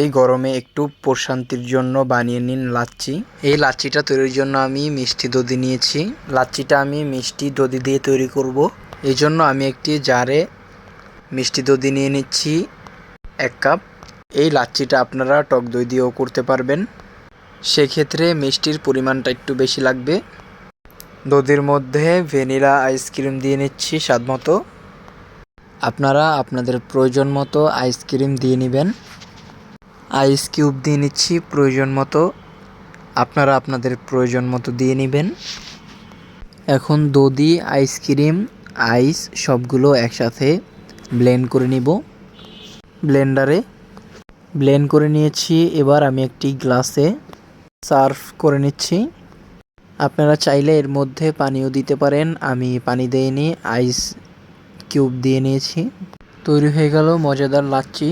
এই গরমে একটু প্রশান্তির জন্য বানিয়ে নিন লাচ্ছি। এই লাচ্ছিটা তৈরির জন্য আমি মিষ্টি দধি নিয়েছি। লাচ্ছিটা আমি মিষ্টি দধি দিয়ে তৈরি করব। এই জন্য আমি একটি জারে মিষ্টি দধি নিয়ে নিচ্ছি, এক কাপ। এই লাচ্ছিটা আপনারা টক দই দিয়েও করতে পারবেন। সেক্ষেত্রে মিষ্টির পরিমাণটা একটু বেশি লাগবে। দধির মধ্যে ভ্যানিলা আইসক্রিম দিয়ে নিচ্ছি স্বাদ মতো আপনারা আপনাদের প্রয়োজন মতো আইসক্রিম দিয়ে নেবেন। আইস কিউব দিয়ে নিচ্ছি, প্রয়োজন মতো। আপনারা আপনাদের প্রয়োজন মতো দিয়ে নেবেন। এখন দধি আইসক্রিম আইস সবগুলো একসাথে ব্লেন্ড করে নিব। ব্লেন্ডারে ব্লেন্ড করে নিয়েছি। এবার আমি একটি গ্লাসে সার্ভ করে নিচ্ছি। আপনারা চাইলে এর মধ্যে পানিও দিতে পারেন। আমি পানি দেইনি, আইস কিউব দিয়ে নিয়েছি। তৈরি হয়ে গেল, মজাদার লাচ্ছি